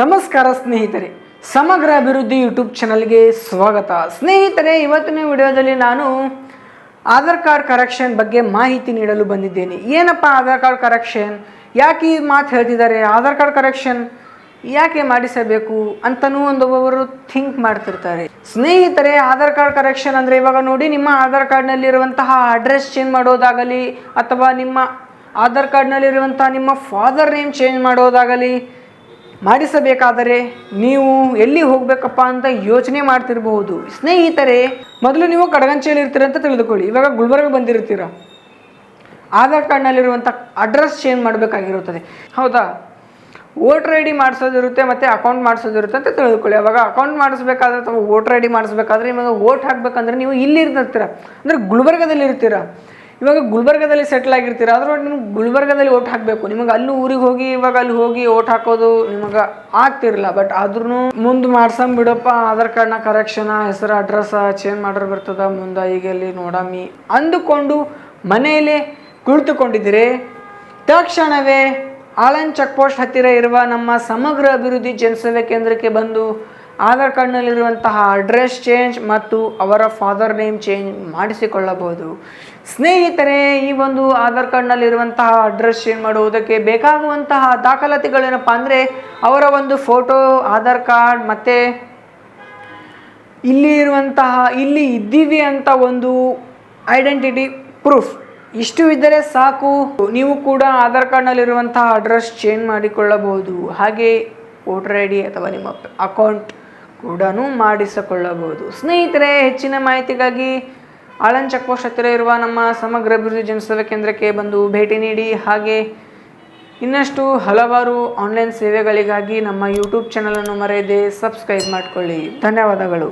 ನಮಸ್ಕಾರ ಸ್ನೇಹಿತರೆ, ಸಮಗ್ರ ಅಭಿವೃದ್ಧಿ ಯೂಟ್ಯೂಬ್ ಚಾನಲ್ಗೆ ಸ್ವಾಗತ. ಸ್ನೇಹಿತರೆ, ಇವತ್ತಿನ ವಿಡಿಯೋದಲ್ಲಿ ನಾನು ಆಧಾರ್ ಕಾರ್ಡ್ ಕರೆಕ್ಷನ್ ಬಗ್ಗೆ ಮಾಹಿತಿ ನೀಡಲು ಬಂದಿದ್ದೇನೆ. ಏನಪ್ಪ ಆಧಾರ್ ಕಾರ್ಡ್ ಕರೆಕ್ಷನ್? ಯಾಕೆ ಈ ಮಾತು ಹೇಳ್ತಿದ್ದಾರೆ? ಆಧಾರ್ ಕಾರ್ಡ್ ಕರೆಕ್ಷನ್ ಯಾಕೆ ಮಾಡಿಸಬೇಕು ಅಂತನೂ ಒಂದೊಬ್ಬರು ಥಿಂಕ್ ಮಾಡ್ತಿರ್ತಾರೆ. ಸ್ನೇಹಿತರೆ, ಆಧಾರ್ ಕಾರ್ಡ್ ಕರೆಕ್ಷನ್ ಅಂದರೆ ಇವಾಗ ನೋಡಿ ನಿಮ್ಮ ಆಧಾರ್ ಕಾರ್ಡ್ನಲ್ಲಿರುವಂತಹ ಅಡ್ರೆಸ್ ಚೇಂಜ್ ಮಾಡೋದಾಗಲಿ ಅಥವಾ ನಿಮ್ಮ ಆಧಾರ್ ಕಾರ್ಡ್ನಲ್ಲಿರುವಂತಹ ನಿಮ್ಮ ಫಾದರ್ ನೇಮ್ ಚೇಂಜ್ ಮಾಡೋದಾಗಲಿ ಮಾಡಿಸಬೇಕಾದರೆ ನೀವು ಎಲ್ಲಿ ಹೋಗಬೇಕಪ್ಪ ಅಂತ ಯೋಚನೆ ಮಾಡ್ತಿರಬಹುದು. ಸ್ನೇಹಿತರೆ, ಮೊದಲು ನೀವು ಕಡಗಂಚೆಯಲ್ಲಿ ಇರ್ತೀರ ಅಂತ ತಿಳಿದುಕೊಳ್ಳಿ. ಇವಾಗ ಗುಲ್ಬರ್ಗ ಬಂದಿರ್ತೀರ. ಆಧಾರ್ ಕಾರ್ಡ್ನಲ್ಲಿರುವಂಥ ಅಡ್ರೆಸ್ ಚೇಂಜ್ ಮಾಡಬೇಕಾಗಿರುತ್ತದೆ. ಹೌದಾ? ವೋಟರ್ ಐ ಡಿ ಮಾಡಿಸೋದಿರುತ್ತೆ ಮತ್ತು ಅಕೌಂಟ್ ಮಾಡಿಸೋದಿರುತ್ತೆ ಅಂತ ತಿಳಿದುಕೊಳ್ಳಿ. ಅವಾಗ ಅಕೌಂಟ್ ಮಾಡಿಸ್ಬೇಕಾದ್ರೆ ಅಥವಾ ವೋಟರ್ ಐ ಡಿ ಮಾಡಿಸ್ಬೇಕಾದ್ರೆ ನಿಮಗೆ ವೋಟ್ ಹಾಕಬೇಕಂದ್ರೆ ನೀವು ಇಲ್ಲಿ ಇರ್ತೀರ ಅಂದರೆ ಗುಲ್ಬರ್ಗದಲ್ಲಿ ಇರ್ತೀರ ಇವಾಗ ಗುಲ್ಬರ್ಗದಲ್ಲಿ ಸೆಟ್ಲ್ ಆಗಿರ್ತೀರ? ಆದರೂ ನಿಮ್ಗೆ ಗುಲ್ಬರ್ಗದಲ್ಲಿ ಓಟ್ ಹಾಕಬೇಕು. ನಿಮಗೆ ಅಲ್ಲಿ ಊರಿಗೆ ಹೋಗಿ, ಇವಾಗ ಅಲ್ಲಿ ಹೋಗಿ ಓಟ್ ಹಾಕೋದು ನಿಮಗೆ ಆಗ್ತಿರಲ್ಲ ಬಟ್ ಆದ್ರೂ ಮುಂದೆ ಮಾಡ್ಸಮ್ ಬಿಡಪ್ಪ. ಆಧಾರ್ ಕಾರ್ಡ್ನ ಕರೆಕ್ಷನ ಹೆಸರು ಅಡ್ರೆಸ್ ಚೇಂಜ್ ಮಾಡ್ರೆ ಬರ್ತದ. ಮುಂದೆ ಈಗ ಎಲ್ಲಿ ನೋಡಮ್ಮಿ. ಅಂದುಕೊಂಡು ಮನೆಯಲ್ಲೇ ಕುಳಿತುಕೊಂಡಿದ್ದೀರಿ. ತಕ್ಷಣವೇ ಆಳನ್ ಚೆಕ್ ಪೋಸ್ಟ್ ಹತ್ತಿರ ಇರುವ ನಮ್ಮ ಸಮಗ್ರ ಅಭಿವೃದ್ಧಿ ಜನಸೇವೆ ಕೇಂದ್ರಕ್ಕೆ ಬಂದು ಆಧಾರ್ ಕಾರ್ಡ್ನಲ್ಲಿರುವಂತಹ ಅಡ್ರೆಸ್ ಚೇಂಜ್ ಮತ್ತು ಅವರ ಫಾದರ್ ನೇಮ್ ಚೇಂಜ್ ಮಾಡಿಸಿಕೊಳ್ಳಬಹುದು. ಸ್ನೇಹಿತರೆ, ಈ ಒಂದು ಆಧಾರ್ ಕಾರ್ಡ್ನಲ್ಲಿರುವಂತಹ ಅಡ್ರೆಸ್ ಚೇಂಜ್ ಮಾಡುವುದಕ್ಕೆ ಬೇಕಾಗುವಂತಹ ದಾಖಲಾತಿಗಳೇನಪ್ಪ ಅಂದರೆ ಅವರ ಒಂದು ಫೋಟೋ, ಆಧಾರ್ ಕಾರ್ಡ್ ಮತ್ತು ಇಲ್ಲಿ ಇರುವಂತಹ, ಇಲ್ಲಿ ಇದ್ದೀವಿ ಅಂತ ಒಂದು ಐಡೆಂಟಿಟಿ ಪ್ರೂಫ್. ಇಷ್ಟು ಇದ್ದರೆ ಸಾಕು. ನೀವು ಕೂಡ ಆಧಾರ್ ಕಾರ್ಡ್ನಲ್ಲಿರುವಂತಹ ಅಡ್ರೆಸ್ ಚೇಂಜ್ ಮಾಡಿಕೊಳ್ಳಬಹುದು. ಹಾಗೆ ವೋಟರ್ ಐ ಡಿ ಅಥವಾ ನಿಮ್ಮ ಅಕೌಂಟ್ ಕೂಡ ಮಾಡಿಸಿಕೊಳ್ಳಬಹುದು. ಸ್ನೇಹಿತರೆ, ಹೆಚ್ಚಿನ ಮಾಹಿತಿಗಾಗಿ ಆಳನ್ ಚೆಕ್ ಪೋಸ್ಟ್ ಹತ್ತಿರ ಇರುವ ನಮ್ಮ ಸಮಗ್ರ ಅಭಿವೃದ್ಧಿ ಜನಸೇವಾ ಕೇಂದ್ರಕ್ಕೆ ಬಂದು ಭೇಟಿ ನೀಡಿ. ಹಾಗೆ ಇನ್ನಷ್ಟು ಹಲವಾರು ಆನ್ಲೈನ್ ಸೇವೆಗಳಿಗಾಗಿ ನಮ್ಮ ಯೂಟ್ಯೂಬ್ ಚಾನಲನ್ನು ಮರೆಯದೆ ಸಬ್ಸ್ಕ್ರೈಬ್ ಮಾಡಿಕೊಳ್ಳಿ. ಧನ್ಯವಾದಗಳು.